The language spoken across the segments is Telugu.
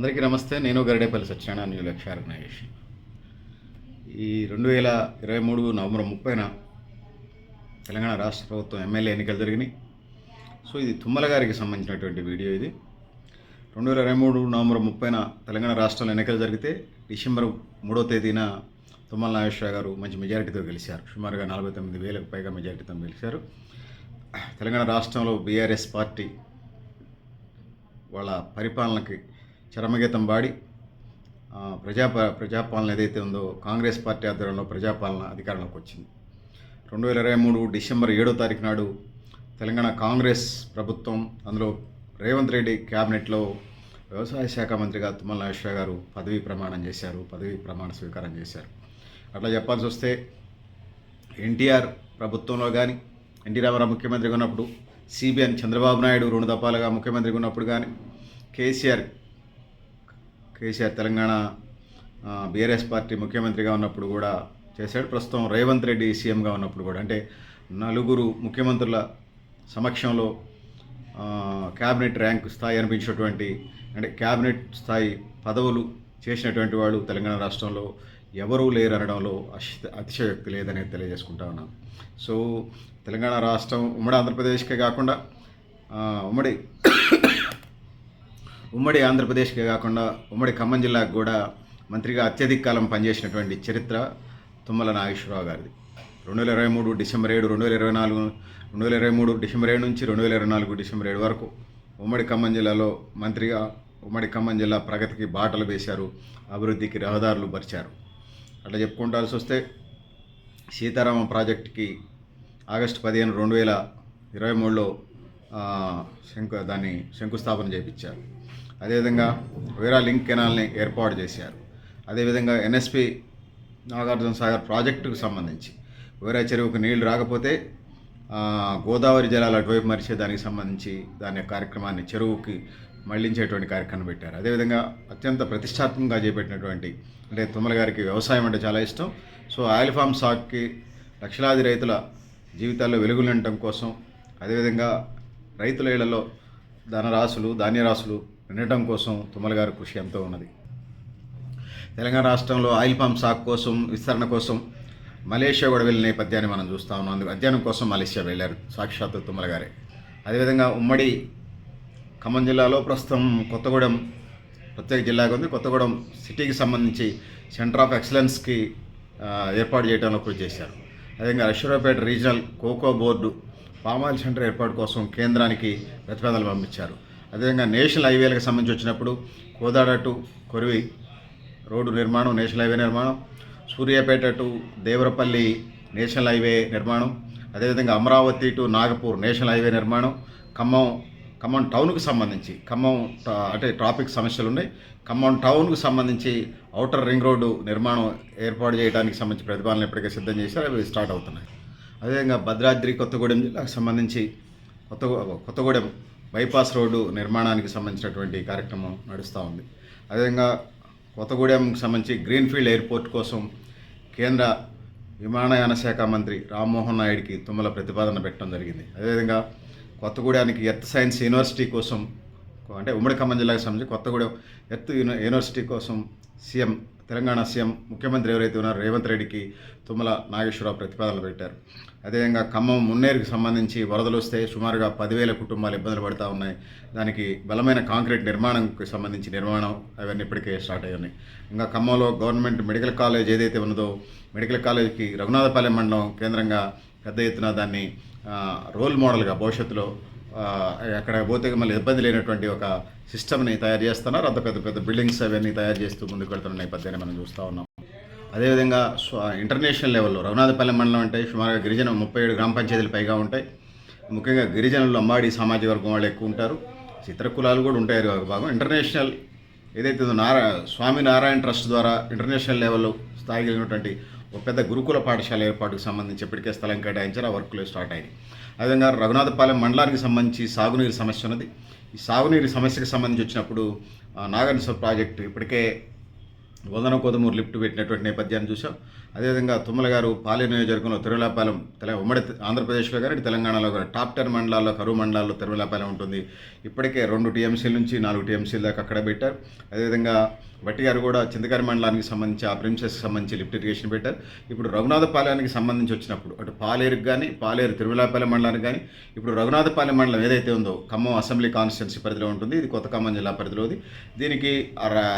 అందరికీ నమస్తే. నేను గరిడేపల్లి సత్యనారాయణ న్యూ లక్ష్య ఆర్గనైజేషన్ ఈ రెండు వేల ఇరవై మూడు నవంబర్ ముప్పైన తెలంగాణ రాష్ట్ర ప్రభుత్వం ఎమ్మెల్యే ఎన్నికలు జరిగినాయి. సో ఇది తుమ్మల గారికి సంబంధించినటువంటి వీడియో ఇది. రెండు వేల ఇరవై మూడు నవంబర్ ముప్పైన తెలంగాణ రాష్ట్రంలో ఎన్నికలు జరిగితే డిసెంబర్ మూడో తేదీన తుమ్మల నాగేశ్వర గారు మంచి మెజారిటీతో గెలిచారు. సుమారుగా నలభై తొమ్మిది వేలకు పైగా మెజారిటీతో గెలిచారు. తెలంగాణ రాష్ట్రంలో బీఆర్ఎస్ పార్టీ వాళ్ళ పరిపాలనకి చరమగీతం వాడి ప్రజా ప్రజాపాలన ఏదైతే ఉందో కాంగ్రెస్ పార్టీ ఆధ్వర్యంలో ప్రజాపాలన అధికారంలోకి వచ్చింది. రెండు వేల ఇరవై మూడు డిసెంబర్ ఏడో తారీఖు నాడు తెలంగాణ కాంగ్రెస్ ప్రభుత్వం అందులో రేవంత్ రెడ్డి క్యాబినెట్లో వ్యవసాయ శాఖ మంత్రిగా తుమ్మల నాగేశ్వర గారు పదవీ ప్రమాణం చేశారు పదవీ ప్రమాణ స్వీకారం చేశారు. అట్లా చెప్పాల్సి వస్తే ఎన్టీఆర్ ప్రభుత్వంలో కానీ ఎన్టీ రామారావు ముఖ్యమంత్రిగా ఉన్నప్పుడు సిబిఎన్ చంద్రబాబు నాయుడు రెండు దఫాలుగా ముఖ్యమంత్రిగా ఉన్నప్పుడు కానీ KCR KCR Telangana BRS party ముఖ్యమంత్రిగా ఉన్నప్పుడు కూడా చేశాడు. ప్రస్తుతం రేవంత్ రెడ్డి సీఎంగా ఉన్నప్పుడు కూడా. అంటే నలుగురు ముఖ్యమంత్రుల సమక్షంలో క్యాబినెట్ ర్యాంక్ స్థాయి అనిపించినటువంటి అంటే క్యాబినెట్ స్థాయి పదవులు చేసినటువంటి వాళ్ళు తెలంగాణ రాష్ట్రంలో ఎవరూ లేరు అనడంలో అశ- అతిశయోక్తి లేదనేది తెలియజేసుకుంటా ఉన్నాను సో తెలంగాణ రాష్ట్రం ఉమ్మడి ఆంధ్రప్రదేశ్కే కాకుండా ఉమ్మడి ఉమ్మడి ఆంధ్రప్రదేశ్కే కాకుండా ఉమ్మడి ఖమ్మం జిల్లాకు కూడా మంత్రిగా అత్యధిక కాలం పనిచేసినటువంటి చరిత్ర తుమ్మల నాగేశ్వరరావు గారిది. రెండు వేల ఇరవై మూడు డిసెంబర్ ఏడు రెండు వేల ఇరవై నాలుగు రెండు వేల ఇరవై మూడు డిసెంబర్ ఏడు నుంచి రెండు వేల ఇరవై నాలుగు డిసెంబర్ ఏడు వరకు ఉమ్మడి ఖమ్మం జిల్లాలో మంత్రిగా ఉమ్మడి ఖమ్మం జిల్లా ప్రగతికి బాటలు వేశారు అభివృద్ధికి రహదారులు పరిచారు. అట్లా చెప్పుకుంటాల్సి వస్తే సీతారామం ప్రాజెక్టుకి ఆగస్టు పదిహేను రెండు వేల ఇరవై మూడులో శంకు దాన్ని శంకుస్థాపన చేయించారు అదేవిధంగా వీరా లింక్ కెనాల్ని ఏర్పాటు చేశారు. అదేవిధంగా ఎన్ఎస్పి నాగార్జున సాగర్ ప్రాజెక్టుకు సంబంధించి వీరా చెరువుకు నీళ్ళు రాకపోతే గోదావరి జలాలు అటువైపు మరిచే దానికి సంబంధించి దాని యొక్క కార్యక్రమాన్ని చెరువుకి మళ్ళించేటువంటి కార్యక్రమం పెట్టారు. అదేవిధంగా అత్యంత ప్రతిష్టాత్మకంగా చేపట్టినటువంటి అంటే తుమ్మల గారికి వ్యవసాయం అంటే చాలా ఇష్టం. సో ఆయిల్ ఫామ్ సాగుకి లక్షలాది రైతుల జీవితాల్లో వెలుగులు ఉండటం కోసం అదేవిధంగా రైతుల ఇళ్ళలో ధనరాశులు ధాన్యరాశులు నిండటం కోసం తుమ్మల గారి కృషి ఎంతో ఉన్నది. తెలంగాణ రాష్ట్రంలో ఆయిల్ పంప్ సాగు కోసం విస్తరణ కోసం మలేషియా కూడా వెళ్ళిన నేపథ్యాన్ని మనం చూస్తా ఉన్నాం. అందుకు అధ్యయనం కోసం మలేషియా వెళ్ళారు సాక్షాత్ తుమ్మల గారే. అదేవిధంగా ఉమ్మడి ఖమ్మం జిల్లాలో ప్రస్తుతం కొత్తగూడెం ప్రత్యేక జిల్లాగా ఉంది. కొత్తగూడెం సిటీకి సంబంధించి సెంటర్ ఆఫ్ ఎక్సలెన్స్కి ఏర్పాటు చేయడంలో కృషి చేశారు. అదేవిధంగా Aswaraopeta regional coco board palm oil centre ఏర్పాటు కోసం కేంద్రానికి ప్రతిపాదనలు పంపించారు. అదేవిధంగా నేషనల్ హైవేలకు సంబంధించి వచ్చినప్పుడు కోదాడ టు కొరివి రోడ్డు నిర్మాణం నేషనల్ హైవే నిర్మాణం Suryapet to Devarapalli national highway నిర్మాణం అదేవిధంగా Amaravati to Nagpur national highway నిర్మాణం ఖమ్మం ఖమ్మం టౌన్కు సంబంధించి ఖమ్మం ట- అంటే ట్రాఫిక్ సమస్యలు ఉన్నాయి. ఖమ్మం టౌన్కు సంబంధించి ఔటర్ రింగ్ రోడ్డు నిర్మాణం ఏర్పాటు చేయడానికి సంబంధించి ప్రతిపాదనలు ఇప్పటికే సిద్ధం చేశారు. అవి స్టార్ట్ అవుతున్నాయి. అదేవిధంగా భద్రాద్రి కొత్తగూడెం జిల్లాకు సంబంధించి కొత్త కొత్తగూడెం బైపాస్ రోడ్డు నిర్మాణానికి సంబంధించినటువంటి కార్యక్రమం నడుస్తూ ఉంది. అదేవిధంగా కొత్తగూడెంకి సంబంధించి గ్రీన్ఫీల్డ్ ఎయిర్పోర్ట్ కోసం కేంద్ర విమానయాన శాఖ మంత్రి రామ్మోహన్ నాయుడికి తుమ్మల ప్రతిపాదన పెట్టడం జరిగింది. అదేవిధంగా కొత్తగూడెంకి ఎర్త్ సైన్స్ యూనివర్సిటీ కోసం అంటే ఉమ్మడి ఖమ్మం జిల్లాకు సంబంధించి కొత్తగూడెం ఎర్త్ యూని యూనివర్సిటీ కోసం సీఎం తెలంగాణ సీఎం ముఖ్యమంత్రి ఎవరైతే ఉన్నారో రేవంత్ రెడ్డికి తుమ్మల నాగేశ్వరరావు ప్రతిపాదనలు పెట్టారు. అదేవిధంగా ఖమ్మం మున్నేరుకి సంబంధించి వరదలు వస్తే సుమారుగా పదివేల కుటుంబాలు ఇబ్బందులు పడుతూ ఉన్నాయి. దానికి బలమైన కాంక్రీట్ నిర్మాణంకి సంబంధించి నిర్మాణం అవన్నీ ఇప్పటికే స్టార్ట్ అయ్యి ఉన్నాయి ఇంకా ఖమ్మంలో గవర్నమెంట్ మెడికల్ కాలేజ్ ఏదైతే ఉన్నదో మెడికల్ కాలేజ్కి రఘునాథపాలెం మండలం కేంద్రంగా పెద్ద ఎత్తున దాన్ని రోల్ మోడల్గా భవిష్యత్తులో అక్కడ పోతే మళ్ళీ ఇబ్బంది లేనటువంటి ఒక సిస్టమ్ని తయారు చేస్తున్నారు. అంత పెద్ద పెద్ద బిల్డింగ్స్ అవన్నీ తయారు చేస్తూ ముందుకు వెళ్తున్న నేపథ్యాన్ని మనం చూస్తూ ఉన్నాం. అదేవిధంగా ఇంటర్నేషనల్ లెవెల్లో రఘునాథపల్లి మండలం అంటే సుమారుగా గిరిజన ముప్పై ఏడు గ్రామ పంచాయతీలు పైగా ఉంటాయి. ముఖ్యంగా గిరిజనులు అంబాడి సామాజిక వర్గం వాళ్ళు ఎక్కువ ఉంటారు. ఇతర కులాలు కూడా ఉంటాయి ఒక భాగం. ఇంటర్నేషనల్ ఏదైతే నారా స్వామి నారాయణ ట్రస్ట్ ద్వారా ఇంటర్నేషనల్ లెవెల్లో స్థాయి కలిగినటువంటి ఒక పెద్ద గురుకుల పాఠశాల ఏర్పాటుకు సంబంధించి ఇప్పటికే స్థలం కేటాయించారు ఆ వర్క్లు స్టార్ట్ అయ్యాయి అదేవిధంగా రఘునాథపాలెం మండలానికి సంబంధించి సాగునీరు సమస్య ఉన్నది. ఈ సాగునీరు సమస్యకు సంబంధించి వచ్చినప్పుడు నాగార్జున నాగర్నిస ప్రాజెక్టు ఇప్పటికే వందన కోదమూరు లిఫ్ట్ పెట్టినటువంటి నేపథ్యాన్ని చూసాం అదేవిధంగా తుమ్మల గారు పాలెం నియోజకవర్గంలో తిరుమలాపాలెం తెల ఉమ్మడి ఆంధ్రప్రదేశ్లో కానీ ఇటు తెలంగాణలో కానీ టాప్ టెన్ మండలాల్లో కరువు మండలాల్లో తిరుమలాపాలెం ఉంటుంది. ఇప్పటికే రెండు టీఎంసీల నుంచి నాలుగు టీఎంసీల దాకా అక్కడ పెట్టారు. అదేవిధంగా బట్టి గారు కూడా చింతకారి మండలానికి సంబంధించి ఆ ప్రిన్సెస్కి సంబంధించి లిఫ్ట్ ఇరిగేషన్ పెట్టారు. ఇప్పుడు రఘునాథపాలెంకి సంబంధించి వచ్చినప్పుడు అటు పాలేరుకి కానీ పాలేరు తిరుమలాపాలెం మండలానికి కానీ ఇప్పుడు రఘునాథపాలెం మండలం ఏదైతే ఉందో ఖమ్మం అసెంబ్లీ కాన్స్టిట్యున్సీ పరిధిలో ఉంటుంది. ఇది కొత్త ఖమ్మం జిల్లా పరిధిలోది. దీనికి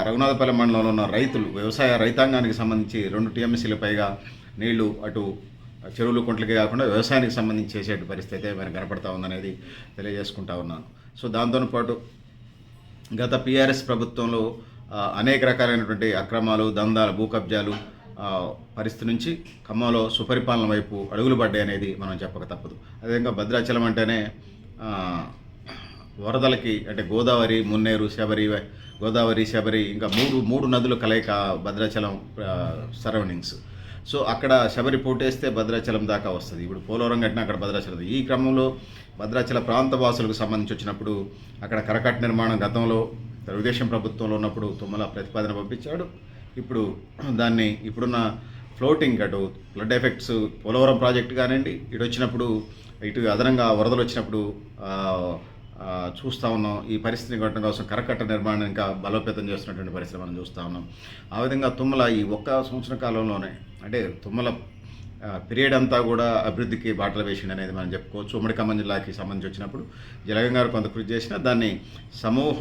రఘునాథపాలెం మండలంలో ఉన్న రైతులు వ్యవసాయ రైతాంగానికి సంబంధించి రెండు టీఎంసీలు పైగా నీళ్ళు అటు చెరువులు కుంట్లకే కాకుండా వ్యవసాయానికి సంబంధించి చేసే పరిస్థితి అయితే మనకు కనపడతా ఉందనేది తెలియజేసుకుంటా ఉన్నాను. సో దాంతో పాటు గత పిఆర్ఎస్ ప్రభుత్వంలో అనేక రకాలైనటువంటి అక్రమాలు దందాలు భూ కబ్జాలు పరిస్థితి నుంచి ఖమ్మంలో సుపరిపాలన వైపు అడుగులు పడ్డాయి అనేది మనం చెప్పక తప్పదు. అదేవిధంగా భద్రాచలం అంటేనే వరదలకి అంటే గోదావరి మున్నేరు శబరి గోదావరి శబరి ఇంకా మూడు మూడు నదులు కలయిక భద్రాచలం సరౌండింగ్స్. సో అక్కడ శబరి పోటేస్తే భద్రాచలం దాకా వస్తుంది. ఇప్పుడు పోలవరం కట్టిన అక్కడ భద్రాచలం ఈ క్రమంలో భద్రాచల ప్రాంత వాసులకు సంబంధించి వచ్చినప్పుడు అక్కడ కరకట్ట నిర్మాణం గతంలో తెలుగుదేశం ప్రభుత్వంలో ఉన్నప్పుడు తుమ్మల ప్రతిపాదన పంపించాడు. ఇప్పుడు దాన్ని ఇప్పుడున్న ఫ్లోటింగ్ అటు ఫ్లడ్ ఎఫెక్ట్స్ పోలవరం ప్రాజెక్టు కానివ్వండి ఇటు వచ్చినప్పుడు ఇటు అదనంగా వరదలు వచ్చినప్పుడు చూస్తూ ఉన్నాం. ఈ పరిస్థితిని కొట్టడం కోసం కరకట్ట నిర్మాణం ఇంకా బలోపేతం చేస్తున్నటువంటి పరిస్థితి మనం చూస్తూ ఉన్నాం. ఆ విధంగా తుమ్మల ఈ ఒక్క సంవత్సర కాలంలోనే అంటే తుమ్మల పీరియడ్ అంతా కూడా అభివృద్ధికి బాటలు వేసింది అనేది మనం చెప్పుకోవచ్చు. ఉమ్మడి ఖమ్మం జిల్లాకి సంబంధించి వచ్చినప్పుడు జలగం గారు కొంత కృషి చేసిన దాన్ని సమూహ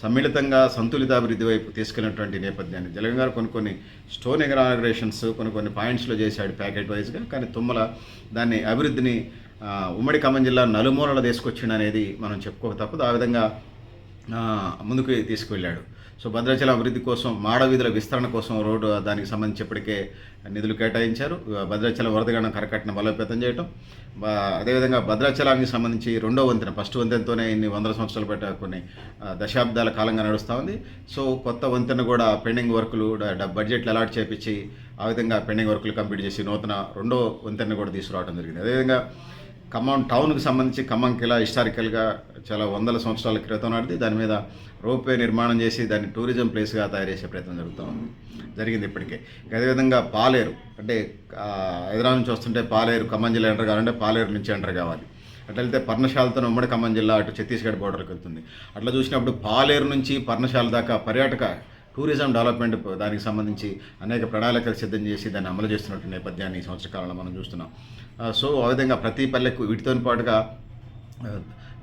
సమ్మిళితంగా సంతులిత అభివృద్ధి వైపు తీసుకెళ్ళినటువంటి నేపథ్యాన్ని జలగం గారు కొన్ని కొన్ని స్టోన్ ఇనాగ్రేషన్స్ కొన్ని కొన్ని పాయింట్స్లో చేశాడు ప్యాకెట్ వైజ్గా. కానీ తుమ్మల దాన్ని అభివృద్ధిని ఉమ్మడి ఖమ్మం జిల్లా నలుమూలల తీసుకొచ్చిండు అనేది మనం చెప్పుకోక తప్పదు. ఆ విధంగా ముందుకు తీసుకువెళ్ళాడు. సో భద్రాచలం అభివృద్ధి కోసం మాడ వీధుల విస్తరణ కోసం రోడ్డు దానికి సంబంధించి ఇప్పటికే నిధులు కేటాయించారు. భద్రాచలం వరదగణం కరకట్టను బలోపేతం చేయటం. అదేవిధంగా భద్రాచలానికి సంబంధించి రెండో వంతెన ఫస్ట్ వంతెనతోనే ఇన్ని వందల సంవత్సరాలు పెట్ట కొన్ని దశాబ్దాల కాలంగా నడుస్తూ ఉంది. సో కొత్త వంతెన కూడా పెండింగ్ వర్కులు బడ్జెట్లు అలాట్ చేపించి ఆ విధంగా పెండింగ్ వర్కులు కంప్లీట్ చేసి నూతన రెండో వంతెన కూడా తీసుకురావడం జరిగింది. అదేవిధంగా ఖమ్మం టౌన్కి సంబంధించి ఖమ్మం కిలా హిస్టారికల్గా చాలా వందల సంవత్సరాల క్రితం నాటిది. దాని మీద రోప్వే నిర్మాణం చేసి దాన్ని టూరిజం ప్లేస్గా తయారు చేసే ప్రయత్నం జరుగుతూ ఉంది. జరిగింది ఇప్పటికే. అదేవిధంగా పాలేరు అంటే హైదరాబాద్ నుంచి వస్తుంటే పాలేరు ఖమ్మం జిల్లా ఎంటర్ కావాలంటే పాలేరు నుంచి ఎంటర్ కావాలి. అట్లా వెళ్తే పర్ణశాలతో ఉమ్మడి ఖమ్మం జిల్లా అటు ఛత్తీస్గఢ్ బోర్డర్కి వెళ్తుంది. అట్లా చూసినప్పుడు పాలేరు నుంచి పర్ణశాల దాకా పర్యాటక టూరిజం డెవలప్మెంట్ దానికి సంబంధించి అనేక ప్రణాళికలు సిద్ధం చేసి దాన్ని అమలు చేస్తున్నట్టు నేపథ్యాన్ని ఈ సంవత్సర కాలంలో మనం చూస్తున్నాం. సో ఆ విధంగా ప్రతి పల్లెకు వీటితో పాటుగా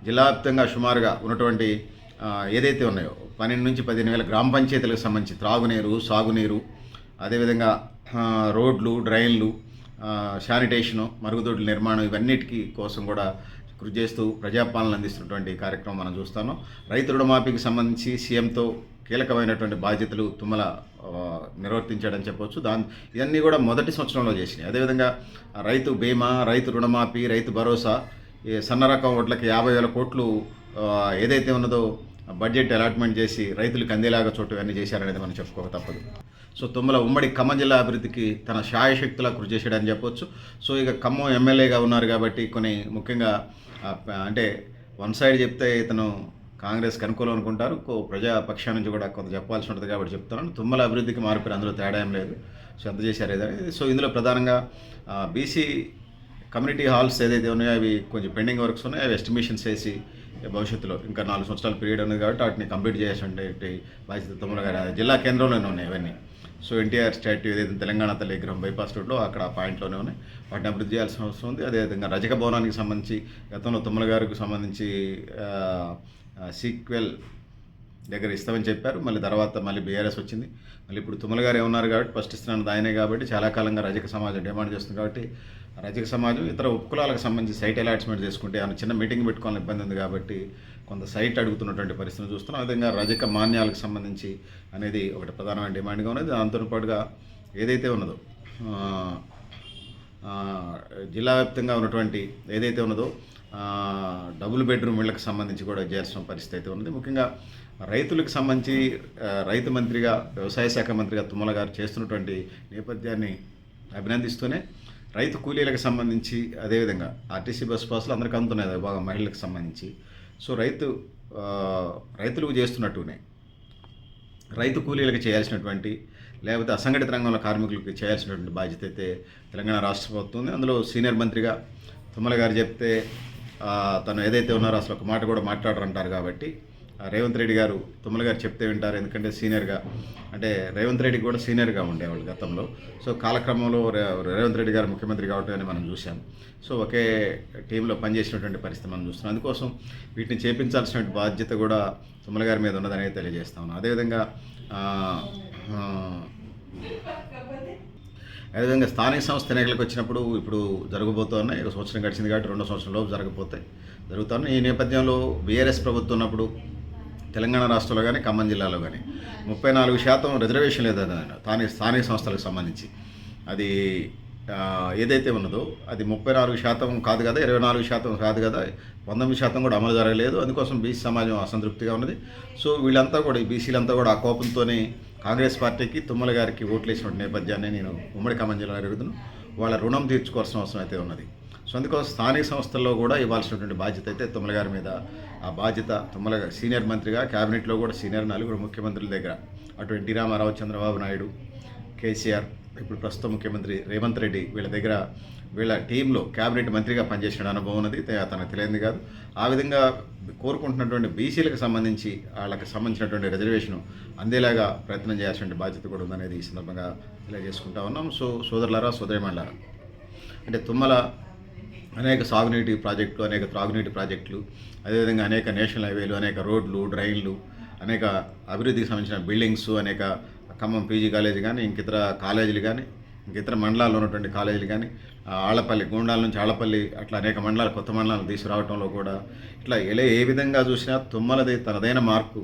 జిల్లా వ్యాప్తంగా సుమారుగా ఉన్నటువంటి ఏదైతే ఉన్నాయో పన్నెండు నుంచి పదిహేను వేల గ్రామ పంచాయతీలకు సంబంధించి త్రాగునీరు సాగునీరు అదేవిధంగా రోడ్లు డ్రైన్లు శానిటేషను మరుగుదొడ్ల నిర్మాణం ఇవన్నిటికీ కోసం కూడా కృషి చేస్తూ ప్రజాపాలన అందిస్తున్నటువంటి కార్యక్రమం మనం చూస్తాను రైతు రుణమాఫీకి సంబంధించి సీఎంతో కీలకమైనటువంటి బాధ్యతలు తుమ్మల నిర్వర్తించాడని చెప్పొచ్చు. దాని ఇవన్నీ కూడా మొదటి సంవత్సరంలో చేసినాయి. అదేవిధంగా రైతు బీమా రైతు రుణమాఫీ రైతు భరోసా ఈ సన్న రకం ఓట్లకి యాభై వేల కోట్లు ఏదైతే ఉన్నదో బడ్జెట్ అలాట్మెంట్ చేసి రైతులకు అందేలాగా చోటు ఇవన్నీ చేశారనేది మనం చెప్పుకోక తప్పదు. సో తుమ్మల ఉమ్మడి ఖమ్మం జిల్లా అభివృద్ధికి తన శాయశక్తులా కృషి చేశాడని చెప్పొచ్చు. సో ఇక ఖమ్మం ఎమ్మెల్యేగా ఉన్నారు కాబట్టి కొన్ని ముఖ్యంగా అంటే వన్ సైడ్ చెప్తే ఇతను కాంగ్రెస్కి అనుకూలం అనుకుంటారు. కో నుంచి కూడా కొంత చెప్పాల్సి ఉంటుంది కాబట్టి చెప్తున్నాను. తుమ్మల అభివృద్ధికి మార్పు అందులో తేడా ఏం లేదు. సో ఎంత చేశారు ఏదైనా సో ఇందులో ప్రధానంగా బీసీ కమ్యూనిటీ హాల్స్ ఏదైతే ఉన్నాయో అవి కొంచెం పెండింగ్ వర్క్స్ ఉన్నాయో. అవి ఎస్టిమేషన్స్ వేసి భవిష్యత్తులో ఇంకా నాలుగు సంవత్సరాల పీరియడ్ ఉంది కాబట్టి వాటిని కంప్లీట్ చేసేటువంటి బాధ్యత తుమ్మల గారు జిల్లా కేంద్రంలోనే ఉన్నాయి ఇవన్నీ సో ఎన్టీఆర్ స్టాట్యూ ఏదైతే తెలంగాణ తల్లి విగ్రహం బైపాస్ రోడ్లో అక్కడ ఆ పాయింట్లోనే ఉన్నాయి. వాటిని అభివృద్ధి చేయాల్సిన అవసరం ఉంది. అదేవిధంగా రజక భవనానికి సంబంధించి గతంలో తుమ్మల గారికి సంబంధించి సీక్వెల్ దగ్గర ఇస్తామని చెప్పారు. మళ్ళీ తర్వాత మళ్ళీ బీఆర్ఎస్ వచ్చింది. మళ్ళీ ఇప్పుడు తుమ్మల గారు ఏమన్నారు కాబట్టి ఫస్ట్ ఇస్తున్నాను ఆయనే కాబట్టి చాలా కాలంగా రజక సమాజం డిమాండ్ చేస్తుంది కాబట్టి రజక సమాజం ఇతర ఉపకులాలకు సంబంధించి సైట్ అలాట్స్మెంట్ చేసుకుంటే ఆయన చిన్న మీటింగ్ పెట్టుకోవాలని ఇబ్బంది ఉంది కాబట్టి కొంత సైట్ అడుగుతున్నటువంటి పరిస్థితిని చూస్తున్నాం. అదేవిధంగా విధంగా రజక మాన్యాలకు సంబంధించి అనేది ఒకటి ప్రధానమైన డిమాండ్గా ఉన్నది. దాంతో పాటుగా ఏదైతే ఉన్నదో జిల్లా వ్యాప్తంగా ఉన్నటువంటి ఏదైతే ఉన్నదో డబుల్ బెడ్రూమ్ ఇళ్ళకు సంబంధించి కూడా చేయాల్సిన పరిస్థితి అయితే ఉన్నది. ముఖ్యంగా రైతులకు సంబంధించి రైతు మంత్రిగా వ్యవసాయ శాఖ మంత్రిగా తుమ్మల గారు చేస్తున్నటువంటి నేపథ్యాన్ని అభినందిస్తూనే రైతు కూలీలకు సంబంధించి అదేవిధంగా ఆర్టీసీ బస్ పాసులు అందరికీ అందుతున్నాయి. విభాగం మహిళలకు సంబంధించి సో రైతు రైతులకు చేస్తున్నట్టునే. రైతు కూలీలకు చేయాల్సినటువంటి లేకపోతే అసంఘటిత రంగంలో కార్మికులకు చేయాల్సినటువంటి బాధ్యత అయితే తెలంగాణ రాష్ట్ర ప్రభుత్వం ఉంది. అందులో సీనియర్ మంత్రిగా తుమ్మల గారు చెప్తే తను ఏదైతే ఉన్నారో అసలు ఒక మాట కూడా మాట్లాడరంటారు కాబట్టి రేవంత్ రెడ్డి గారు తుమ్మల గారు చెప్తే వింటారు ఎందుకంటే సీనియర్గా అంటే రేవంత్ రెడ్డి కూడా సీనియర్గా ఉండేవాళ్ళు గతంలో. సో కాలక్రమంలో రేవంత్ రెడ్డి గారు ముఖ్యమంత్రి కావటం మనం చూసాం సో ఒకే టీంలో పనిచేసినటువంటి పరిస్థితి మనం చూస్తున్నాం. అందుకోసం వీటిని చేపించాల్సిన బాధ్యత కూడా తుమ్మల గారి మీద ఉన్నదని తెలియజేస్తా ఉన్నాను అదేవిధంగా అదేవిధంగా స్థానిక సంస్థ ఎన్నికలకు వచ్చినప్పుడు ఇప్పుడు జరగబోతున్నాయి ఒక సంవత్సరం గడిచింది కాబట్టి రెండో సంవత్సరం లోపు జరగబోతాయి జరుగుతున్నాయి ఈ నేపథ్యంలో బీఆర్ఎస్ ప్రభుత్వం ఉన్నప్పుడు తెలంగాణ రాష్ట్రంలో కానీ ఖమ్మం జిల్లాలో కానీ ముప్పై నాలుగు శాతం రిజర్వేషన్ లేదు స్థానిక స్థానిక సంస్థలకు సంబంధించి. అది ఏదైతే ఉన్నదో అది ముప్పై నాలుగు శాతం కాదు కదా ఇరవై నాలుగు శాతం కాదు కదా పంతొమ్మిది శాతం కూడా అమలు జరగలేదు. అందుకోసం బీసీ సమాజం అసంతృప్తిగా ఉన్నది. సో వీళ్ళంతా కూడా ఈ బీసీలంతా కూడా ఆ కోపంతోనే కాంగ్రెస్ పార్టీకి తుమ్మల గారికి ఓట్లేసిన నేపథ్యాన్ని నేను ఉమ్మడి ఖమ్మం జిల్లా అడుగుతున్నాను. వాళ్ళ రుణం తీర్చుకోవాల్సిన అవసరం అయితే ఉన్నది. సో అందుకోసం స్థానిక సంస్థల్లో కూడా ఇవ్వాల్సినటువంటి బాధ్యత అయితే తుమ్మల గారి మీద ఆ బాధ్యత తుమ్మల సీనియర్ మంత్రిగా క్యాబినెట్లో కూడా సీనియర్ నలుగురు ముఖ్యమంత్రుల దగ్గర. అటు ఎన్టీ రామారావు చంద్రబాబు నాయుడు కేసీఆర్ ఇప్పుడు ప్రస్తుత ముఖ్యమంత్రి రేవంత్ రెడ్డి వీళ్ళ దగ్గర వీళ్ళ టీంలో క్యాబినెట్ మంత్రిగా పనిచేసిన అనుభవం ఉన్నది తనకు తెలియంది కాదు. ఆ విధంగా కోరుకుంటున్నటువంటి బీసీలకు సంబంధించి వాళ్ళకి సంబంధించినటువంటి రిజర్వేషన్ అందేలాగా ప్రయత్నం చేయాల్సిన బాధ్యత కూడా ఉందనేది ఈ సందర్భంగా తెలియజేసుకుంటా ఉన్నాం. సో సోదరులారా సోదరిమణులారా అంటే తుమ్మల అనేక సాగునీటి ప్రాజెక్టులు అనేక త్రాగునీటి ప్రాజెక్టులు అదేవిధంగా అనేక నేషనల్ హైవేలు అనేక రోడ్లు డ్రైన్లు అనేక అభివృద్ధికి సంబంధించిన బిల్డింగ్స్ అనేక ఖమ్మం పీజీ కాలేజీ కానీ ఇంకితర కాలేజీలు కానీ ఇంకితర మండలాల్లో ఉన్నటువంటి కాలేజీలు కానీ ఆ, ఆళ్ళపల్లి గూండాల నుంచి ఆళ్ళపల్లి అట్లా అనేక మండలాలు కొత్త మండలాలు తీసుకురావడంలో కూడా ఇట్లా ఎలా ఏ విధంగా చూసినా తుమ్మలది తనదైన మార్కు.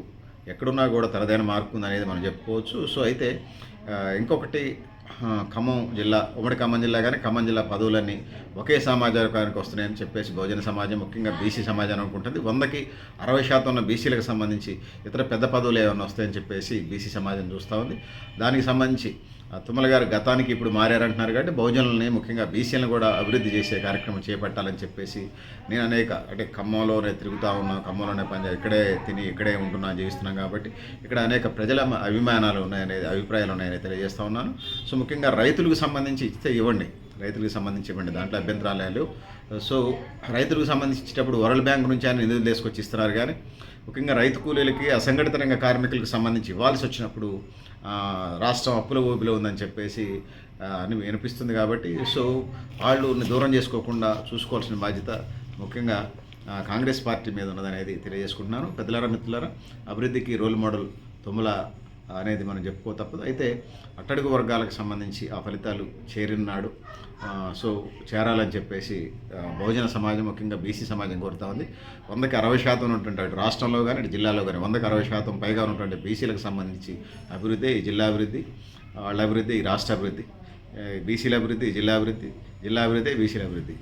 ఎక్కడున్నా కూడా తనదైన మార్కు ఉంది అనేది మనం చెప్పుకోవచ్చు. సో అయితే ఇంకొకటి ఖమ్మం జిల్లా ఉమ్మడి ఖమ్మం జిల్లా కానీ ఖమ్మం జిల్లా పదవులన్నీ ఒకే సమాజానికి వస్తున్నాయని చెప్పేసి బహుజన సమాజం ముఖ్యంగా బీసీ సమాజం అనుకుంటుంది. వందకి అరవై శాతం ఉన్న బీసీలకు సంబంధించి ఇతర పెద్ద పదవులు ఏమైనా వస్తాయని చెప్పేసి బీసీ సమాజం చూస్తూ ఉంది. దానికి సంబంధించి తుమ్మల గారు గతానికి ఇప్పుడు మారారంటున్నారు కాబట్టి బహుజనులని ముఖ్యంగా బీసీలను కూడా అభివృద్ధి చేసే కార్యక్రమం చేపట్టాలని చెప్పేసి నేను అనేక అంటే ఖమ్మంలోనే తిరుగుతూ ఉన్నా ఖమ్మంలోనే పని ఇక్కడే తిని ఇక్కడే ఉంటున్నాను జీవిస్తున్నాం కాబట్టి ఇక్కడ అనేక ప్రజల అభిమానాలు ఉన్నాయనేది అభిప్రాయాలు ఉన్నాయని తెలియజేస్తూ ఉన్నాను. సో ముఖ్యంగా రైతులకు సంబంధించి ఇస్తే ఇవ్వండి. రైతులకు సంబంధించి ఇవ్వండి. దాంట్లో అభ్యంతరాలు సో రైతులకు సంబంధించి ఇచ్చేటప్పుడు వరల్డ్ బ్యాంక్ నుంచి ఆయన నిధులు తీసుకొచ్చి ఇస్తున్నారు కానీ ముఖ్యంగా రైతు కూలీలకి అసంఘటిత రంగ కార్మికులకు సంబంధించి ఇవ్వాల్సి వచ్చినప్పుడు రాష్ట్రం అప్పుల ఓపిలో ఉందని చెప్పేసి అని వినిపిస్తుంది కాబట్టి సో వాళ్ళు దూరం చేసుకోకుండా చూసుకోవాల్సిన బాధ్యత ముఖ్యంగా కాంగ్రెస్ పార్టీ మీద ఉన్నదనేది తెలియజేసుకుంటున్నాను. పెద్దలారా మిత్రులారా అభివృద్ధికి రోల్ మోడల్ తుమ్మల అనేది మనం చెప్పుకో తప్పదు. అయితే అట్టడుగు వర్గాలకు సంబంధించి ఆ ఫలితాలు చేరినాడు. సో చేరాలని చెప్పేసి బహుజన సమాజం ముఖ్యంగా బీసీ సమాజం కోరుతా ఉంది. వందకి అరవై శాతం ఉన్నటువంటి అటు రాష్ట్రంలో కానీ అటు జిల్లాలో కానీ వందకి అరవై శాతం పైగా ఉన్నటువంటి బీసీలకు సంబంధించి అభివృద్ధి ఈ జిల్లా అభివృద్ధి వాళ్ళ అభివృద్ధి ఈ రాష్ట్ర అభివృద్ధి బీసీల అభివృద్ధి జిల్లా అభివృద్ధి జిల్లా అభివృద్ధి బీసీల అభివృద్ధి.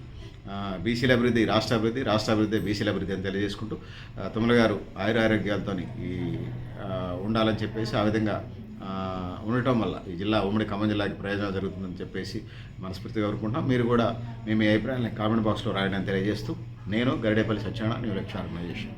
బీసీల అభివృద్ధి రాష్ట్ర అభివృద్ధి రాష్ట్ర అభివృద్ధి బీసీల అభివృద్ధి అని తెలియజేసుకుంటూ ఆ, తుమ్మల గారు ఆయురారోగ్యాలతో ఈ ఉండాలని చెప్పేసి ఆ విధంగా ఉండటం వల్ల ఈ జిల్లా ఉమ్మడి ఖమ్మం జిల్లాకి ప్రయోజనం జరుగుతుందని చెప్పేసి మనస్ఫూర్తిగా కోరుకుంటాం మీరు కూడా మేము మీ అభిప్రాయాన్ని కామెంట్ బాక్స్లో రాయడానికి తెలియజేస్తూ నేను Garidepalli Satyanarayana new lecture organisation